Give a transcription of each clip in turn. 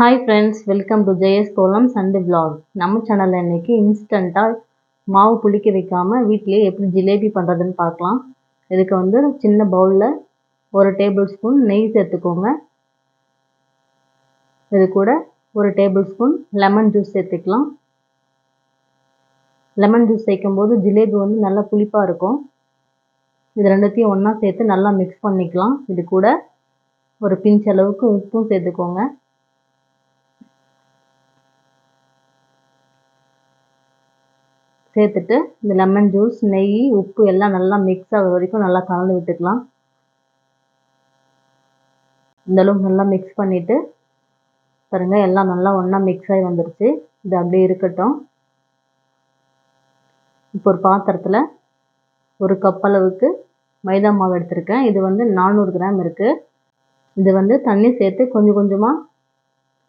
Hi friends welcome to Jaya's kolam Sunday vlog நம்ம சேனலில் இன்றைக்கி இன்ஸ்டண்ட்டாக மாவு புளிக்க வைக்காமல் வீட்டிலேயே எப்படி ஜிலேபி பண்ணுறதுன்னு பார்க்கலாம். இதுக்கு வந்து சின்ன பவுலில் ஒரு டேபிள் ஸ்பூன் நெய் சேர்த்துக்கோங்க. இது கூட ஒரு டேபிள் ஸ்பூன் லெமன் ஜூஸ் சேர்த்துக்கலாம். லெமன் ஜூஸ் சேர்க்கும்போது ஜிலேபி வந்து நல்லா புளிப்பாக இருக்கும். இது ரெண்டுத்தையும் ஒன்றா சேர்த்து நல்லா மிக்ஸ் பண்ணிக்கலாம். இது கூட ஒரு பிஞ்ச் அளவுக்கு உப்பும் சேர்த்துக்கோங்க. சேர்த்துட்டு இந்த லெமன் ஜூஸ் நெய் உப்பு எல்லாம் நல்லா மிக்ஸ் ஆகிற வரைக்கும் நல்லா கலந்து விட்டுக்கலாம். இந்தளவுக்கு நல்லா மிக்ஸ் பண்ணிவிட்டு பாருங்க எல்லாம் நல்லா ஒன்றா மிக்ஸ் ஆகி வந்துருச்சு. இது அப்படியே இருக்கட்டும். இப்போ ஒரு பாத்திரத்தில் ஒரு கப் அளவுக்கு மைதா மாவு எடுத்திருக்கேன். இது வந்து நானூறு கிராம் இருக்குது இது வந்து தண்ணி சேர்த்து கொஞ்சம் கொஞ்சமாக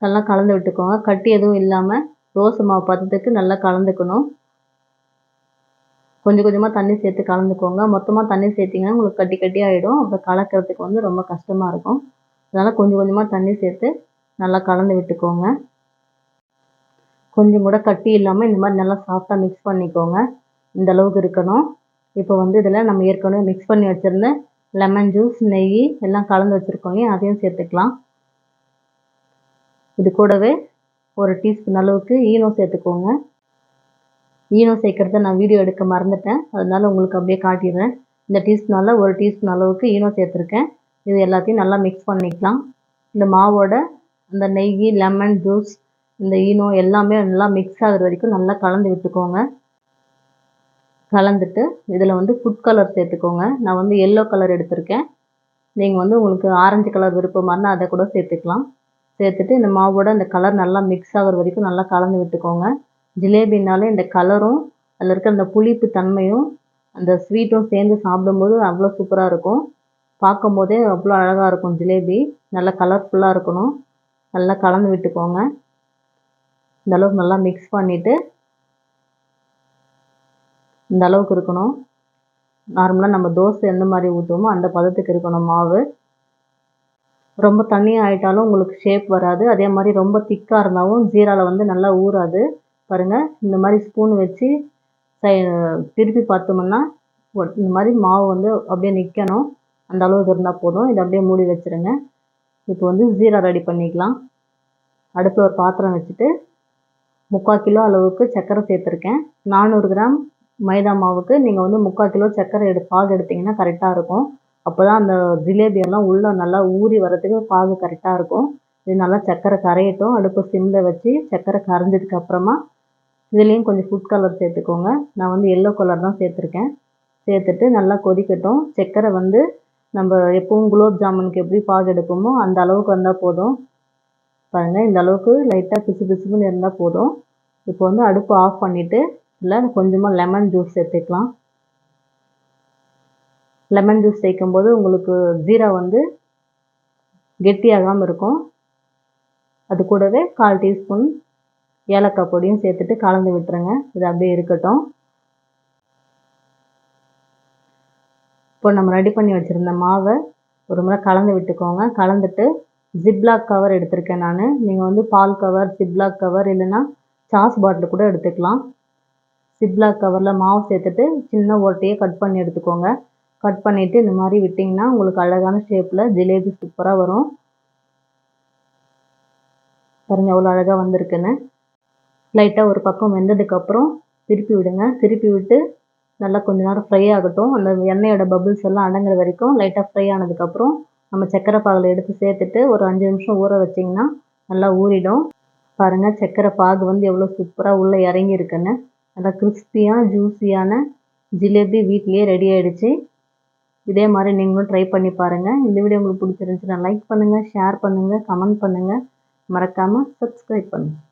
நல்லா கலந்து விட்டுக்கோங்க. கட்டி எதுவும் இல்லாமல் தோசை மாவு பதத்துக்கு நல்லா கலந்துக்கணும். கொஞ்சம் கொஞ்சமாக தண்ணி சேர்த்து கலந்துக்கோங்க. மொத்தமாக தண்ணி சேர்த்திங்கன்னா உங்களுக்கு கட்டி கட்டி ஆகிடும் அப்புறம் கலக்கிறதுக்கு வந்து ரொம்ப கஷ்டமாக இருக்கும். அதனால் கொஞ்சம் கொஞ்சமாக தண்ணி சேர்த்து நல்லா கலந்து விட்டுக்கோங்க. கொஞ்சம் கூட கட்டி இல்லாமல் இந்த மாதிரி நல்லா சாஃப்டாக மிக்ஸ் பண்ணிக்கோங்க. இந்த அளவுக்கு இருக்கணும். இப்போ வந்து இதில் நம்ம ஏற்கனவே மிக்ஸ் பண்ணி வச்சுருந்த லெமன் ஜூஸ் நெய் எல்லாம் கலந்து வச்சுருக்கோம். அதையும் சேர்த்துக்கலாம். இது கூடவே ஒரு டீஸ்பூன் அளவுக்கு ஈனோ சேர்த்துக்கோங்க. ஈனோ சேர்க்குறத நான் வீடியோ எடுக்க மறந்துட்டேன். அதனால் உங்களுக்கு அப்படியே காட்டிடுறேன். இந்த டீஸ்பூனால் ஒரு டீஸ்பூன் அளவுக்கு ஈனோ சேர்த்துருக்கேன். இது எல்லாத்தையும் நல்லா மிக்ஸ் பண்ணிக்கலாம். இந்த மாவோட இந்த நெய் லெமன் ஜூஸ் இந்த ஈனோ எல்லாமே நல்லா மிக்ஸ் ஆகுற வரைக்கும் நல்லா கலந்து விட்டுக்கோங்க. கலந்துட்டு இதில் வந்து ஃபுட் கலர் சேர்த்துக்கோங்க. நான் வந்து எல்லோ கலர் எடுத்திருக்கேன். நீங்கள் வந்து உங்களுக்கு ஆரஞ்சு கலர் விருப்பமாக இருந்தால் அதை கூட சேர்த்துக்கலாம். சேர்த்துட்டு இந்த மாவோட இந்த கலர் நல்லா மிக்ஸ் ஆகிற வரைக்கும் நல்லா கலந்து விட்டுக்கோங்க. ஜிலேபினாலே இந்த கலரும் அதில் இருக்க அந்த புளிப்பு தன்மையும் அந்த ஸ்வீட்டும் சேர்ந்து சாப்பிடும்போது அவ்வளோ சூப்பராக இருக்கும். பார்க்கும் போதே அவ்வளோ அழகாக இருக்கும் ஜிலேபி. நல்லா கலர்ஃபுல்லாக இருக்கணும். நல்லா கலந்து விட்டுக்கோங்க. இந்த அளவுக்கு நல்லா மிக்ஸ் பண்ணிவிட்டு இந்த அளவுக்கு இருக்கணும். நார்மலாக நம்ம தோசை எந்த மாதிரி ஊற்றுவோமோ அந்த பதத்துக்கு இருக்கணும் மாவு. ரொம்ப தண்ணியாக ஆகிட்டாலும் உங்களுக்கு ஷேப் வராது. அதே மாதிரி ரொம்ப திக்காக இருந்தாலும் ஜீராவில் வந்து நல்லா ஊறாது. பாருங்கள் இந்த மாதிரி ஸ்பூன் வச்சு திருப்பி பார்த்தோம்னா இந்த மாதிரி மாவு வந்து அப்படியே நிற்கணும் அந்த அளவுக்கு இருந்தால் போதும். இதை அப்படியே மூடி வச்சுருங்க. இப்போ வந்து ஜீரா ரெடி பண்ணிக்கலாம். அடுப்பில் ஒரு பாத்திரம் வச்சுட்டு முக்கால் கிலோ அளவுக்கு சர்க்கரை சேர்த்துருக்கேன். நானூறு கிராம் மைதா மாவுக்கு நீங்கள் வந்து முக்கால் கிலோ சர்க்கரை எடு பாகு எடுத்திங்கன்னா கரெக்டாக இருக்கும். அப்போ தான் அந்த ஜிலேபியெல்லாம் உள்ளே நல்லா ஊறி வரத்துக்கு பாகு கரெக்டாக இருக்கும். இது நல்லா சர்க்கரை கரையட்டும். அடுப்பு சிம்மில் வச்சு சர்க்கரை கரைஞ்சதுக்கு அப்புறமா இதுலேயும் கொஞ்சம் ஃபுட் கலர் சேர்த்துக்கோங்க. நான் வந்து எல்லோ கலர் தான் சேர்த்துருக்கேன். சேர்த்துட்டு நல்லா கொதிக்கட்டும். சர்க்கரை வந்து நம்ம எப்பவும் குலோப் ஜாமுனுக்கு எப்படி பாகு எடுப்போமோ அந்த அளவுக்கு வந்தால் போதும். பாருங்கள் இந்த அளவுக்கு லைட்டாக பிசு பிசுன்னு இருந்தால் போதும். இப்போ வந்து அடுப்பு ஆஃப் பண்ணிவிட்டு இதில் கொஞ்சமாக லெமன் ஜூஸ் சேர்த்துக்கலாம். லெமன் ஜூஸ் சேர்க்கும்போது உங்களுக்கு ஜீரா வந்து கெட்டியாகாமல் இருக்கும். அது கூடவே கால் டீஸ்பூன் ஏலக்காய் பொடியும் சேர்த்துட்டு கலந்து விட்டுருங்க. இது அப்படியே இருக்கட்டும். இப்போ நம்ம ரெடி பண்ணி வச்சுருந்த மாவை ஒரு முறை கலந்து விட்டுக்கோங்க. கலந்துட்டு ஜிப்லாக் கவர் எடுத்திருக்கேன் நான். நீங்கள் வந்து பால் கவர் ஜிப்லாக் கவர் இல்லைன்னா சாஸ் பாட்டில் கூட எடுத்துக்கலாம். ஜிப்லாக் கவரில் மாவு சேர்த்துட்டு சின்ன ஓட்டையே கட் பண்ணி எடுத்துக்கோங்க. கட் பண்ணிவிட்டு இந்த மாதிரி விட்டிங்கன்னா உங்களுக்கு அழகான ஷேப்பில் ஜிலேபி சூப்பராக வரும். பாருங்கள் எவ்வளோ அழகாக வந்திருக்குன்னு. லைட்டாக ஒரு பக்கம் வெந்ததுக்கப்புறம் திருப்பி விடுங்க. திருப்பி விட்டு நல்லா கொஞ்ச நேரம் ஃப்ரை ஆகட்டும். அந்த எண்ணெயோட பபுள்ஸ் எல்லாம் அடங்குற வரைக்கும் லைட்டாக ஃப்ரை ஆனதுக்கப்புறம் நம்ம சக்கரை பாகில் எடுத்து சேர்த்துட்டு ஒரு அஞ்சு நிமிஷம் ஊற வச்சிங்கன்னா நல்லா ஊறிடும். பாருங்கள் சக்கரை பாகு வந்து எவ்வளோ சூப்பராக உள்ளே இறங்கி இருக்குன்னு. நல்லா கிறிஸ்பியாக ஜூஸியான ஜிலேபி வீட்லேயே ரெடி ஆகிடுச்சு இதே மாதிரி நீங்களும் ட்ரை பண்ணி பாருங்கள் இந்த வீடியோ உங்களுக்கு பிடிச்சிருந்துச்சுன்னா லைக் பண்ணுங்கள் ஷேர் பண்ணுங்கள் கமெண்ட் பண்ணுங்கள் மறக்காமல் சப்ஸ்கிரைப் பண்ணுங்கள்